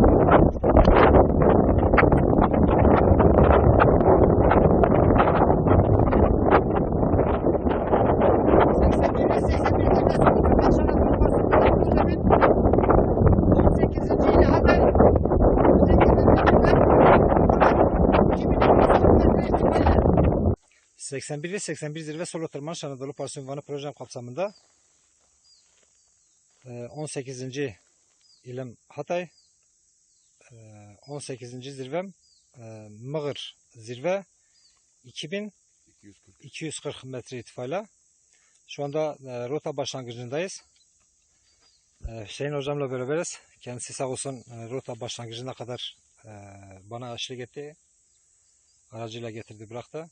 Thank 81 ve 81 zirve solo tırmanış Anadolu Parası Ünvanı projem kapsamında e, 18. ilim Hatay, e, 18. zirvem e, Mığır zirve 2240 metre irtifayla. Şu anda e, rota başlangıcındayız. E, Hüseyin hocamla beraberiz. Kendisi sağ olsun rota başlangıcına kadar bana eşlik etti. Aracıyla getirdi bıraktı.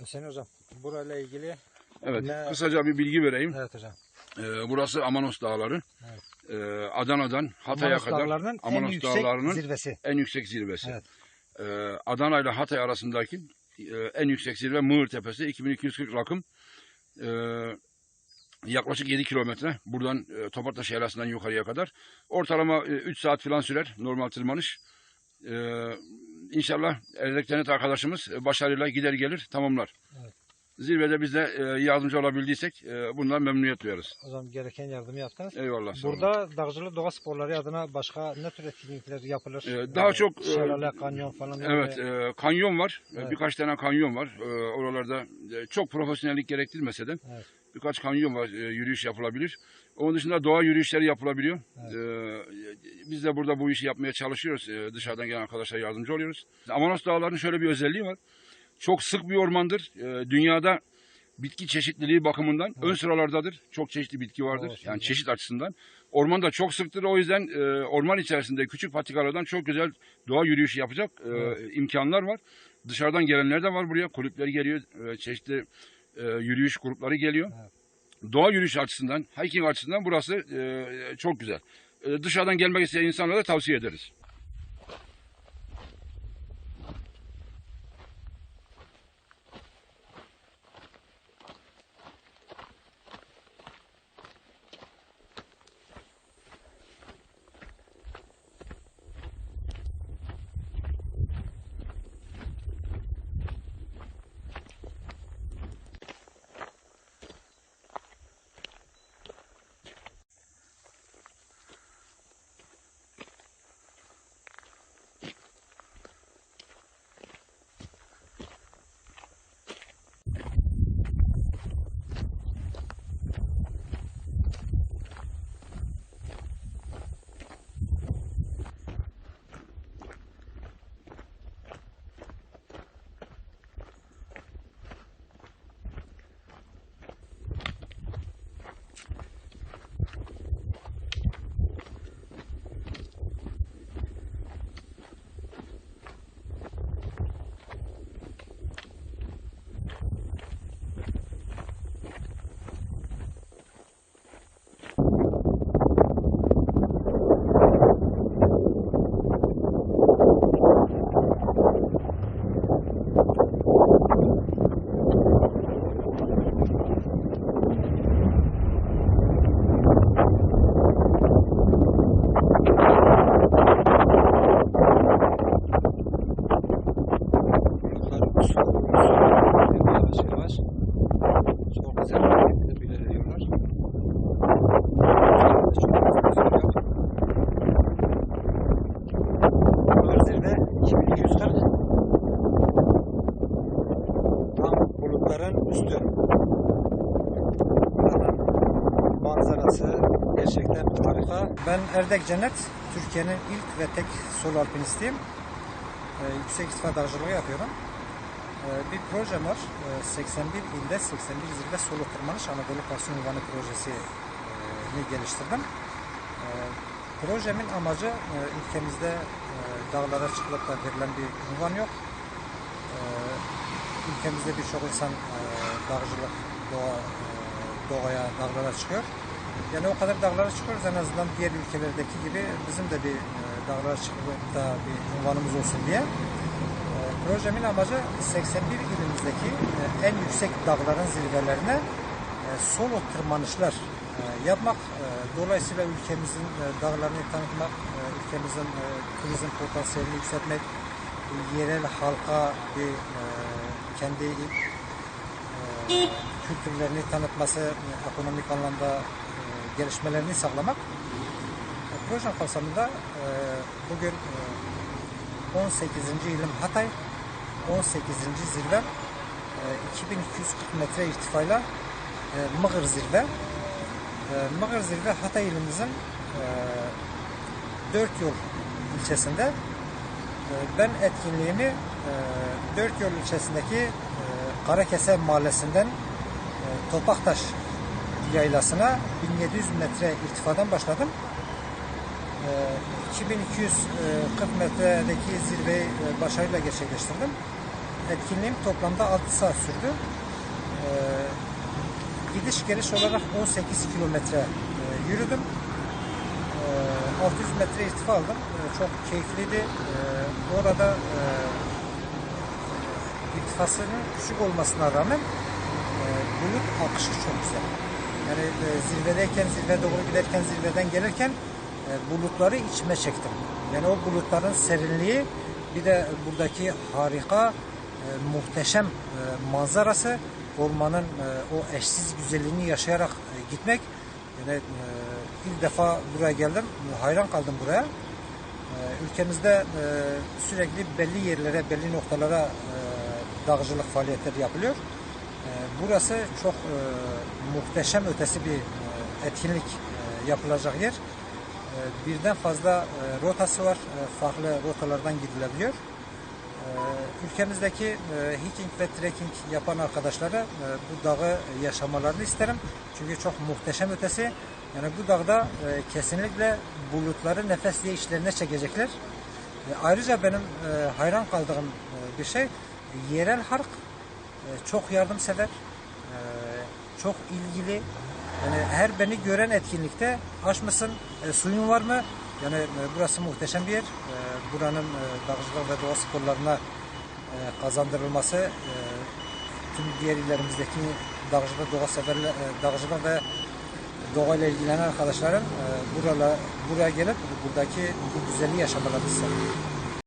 Hüseyin hocam burayla ilgili Evet, Ne- kısaca bir bilgi vereyim. evet hocam. Ee, burası Amanos Dağları. Evet. Ee, Adana'dan Hatay'a Amanos kadar Dağları'nın en Amanos yüksek Dağları'nın zirvesi. en yüksek zirvesi. Evet. Ee, Adana ile Hatay arasındaki e, en yüksek zirve Mığır Tepesi 2240 rakım. Ee, yaklaşık 7 kilometre. Buradan e, Yaylası'ndan yukarıya kadar. Ortalama 3 saat falan sürer normal tırmanış. Ee, inşallah Erdek arkadaşımız e, başarıyla gider gelir tamamlar. Evet. Zirvede biz de e, yardımcı olabildiysek e, bundan memnuniyet duyarız. Hocam gereken yardımı yaptınız. Eyvallah. sağ olun. Burada dağcılık doğa sporları adına başka ne tür etkinlikler yapılır? Ee, daha çok, e, şelale, kanyon falan. Evet, böyle. e, kanyon var. E, Evet. Birkaç tane kanyon var. E, oralarda e, çok profesyonellik gerektirmese de Evet. birkaç kanyon var. e, yürüyüş yapılabilir. Onun dışında doğa yürüyüşleri yapılabiliyor. E, biz de burada bu işi yapmaya çalışıyoruz. E, dışarıdan gelen arkadaşlara yardımcı oluyoruz. Amanos Dağları'nın şöyle bir özelliği var. Çok sık bir ormandır. E, dünyada bitki çeşitliliği bakımından ön sıralardadır. Çok çeşitli bitki vardır. Doğru, yani çeşit açısından. Orman da çok sıktır. O yüzden e, orman içerisinde küçük patikalardan çok güzel doğa yürüyüşü yapacak e, Evet. imkanlar var. Dışarıdan gelenler de var buraya. Kulüpler geliyor. e, çeşitli e, yürüyüş grupları geliyor. Doğa yürüyüşü açısından, hiking açısından burası e, çok güzel. E, dışarıdan gelmek isteyen insanlara da tavsiye ederiz. Ben Erdek Cennet, Türkiye'nin ilk ve tek solo alpinistiyim. Ee, yüksek irtifa dağcılığı yapıyorum. Ee, bir projem var. Ee, 81 ilde 81 zirve solo tırmanış Anadolu Pasyon Ünvanı projesini geliştirdim. Ee, projemin amacı e, ülkemizde e, dağlara çıkılıp da verilen bir ünvan yok. Ee, ülkemizde birçok insan e, dağcılık, doğa, e, doğaya, dağlara çıkıyor. Yani o kadar dağlara çıkıyoruz en azından diğer ülkelerdeki gibi bizim de bir e, dağlara çıkıp da bir ünvanımız olsun diye. E, projemin amacı 81 ilimizdeki e, en yüksek dağların zirvelerine solo tırmanışlar yapmak. Dolayısıyla ülkemizin dağlarını tanıtmak, ülkemizin turizm potansiyelini yükseltmek, yerel halka bir kendi kültürlerini tanıtması, ekonomik anlamda gelişmelerini sağlamak. E, proje kapsamında e, bugün e, 18. yılım Hatay, 18. zirve, e, 2240 metre irtifayla e, Mığır zirve. E, Mığır zirve Hatay ilimizin e, Dört Yol ilçesinde. E, ben etkinliğimi e, Dört Yol ilçesindeki e, Karakese mahallesinden e, Topaktaş yaylasına 1700 metre irtifadan başladım. E, 2240 metredeki zirveyi e, başarıyla gerçekleştirdim. Etkinliğim toplamda 6 saat sürdü. E, gidiş geliş olarak 18 kilometre e, yürüdüm. E, 600 metre irtifa aldım. E, çok keyifliydi. E, orada e, irtifasının düşük olmasına rağmen e, bulut akışı çok güzel. Yani e, zirvedeyken, zirve doğru giderken, zirveden gelirken e, bulutları içime çektim. Yani o bulutların serinliği bir de buradaki harika, e, muhteşem e, manzarası, ormanın e, o eşsiz güzelliğini yaşayarak e, gitmek. Yani e, ilk defa buraya geldim, hayran kaldım buraya. E, ülkemizde e, sürekli belli yerlere, belli noktalara e, dağcılık faaliyetleri yapılıyor. E, burası çok e, muhteşem ötesi bir e, etkinlik e, yapılacak yer. E, birden fazla rotası var. E, farklı rotalardan gidilebiliyor. Ülkemizdeki hiking ve trekking yapan arkadaşlara bu dağı yaşamalarını isterim. Çünkü çok muhteşem ötesi. Yani bu dağda kesinlikle bulutları nefes diye içlerine çekecekler. Ayrıca benim hayran kaldığım bir şey yerel halk e, çok yardımsever, e, çok ilgili. Yani her beni gören etkinlikte aç mısın, e, suyun var mı? Yani e, burası muhteşem bir yer. E, buranın e, dağcılık ve doğa sporlarına e, kazandırılması tüm diğer illerimizdeki dağcılık, doğa severler, e, dağcılık ve doğayla ilgilenen arkadaşların e, buraya gelip buradaki bu güzelliği yaşamalarını isterim.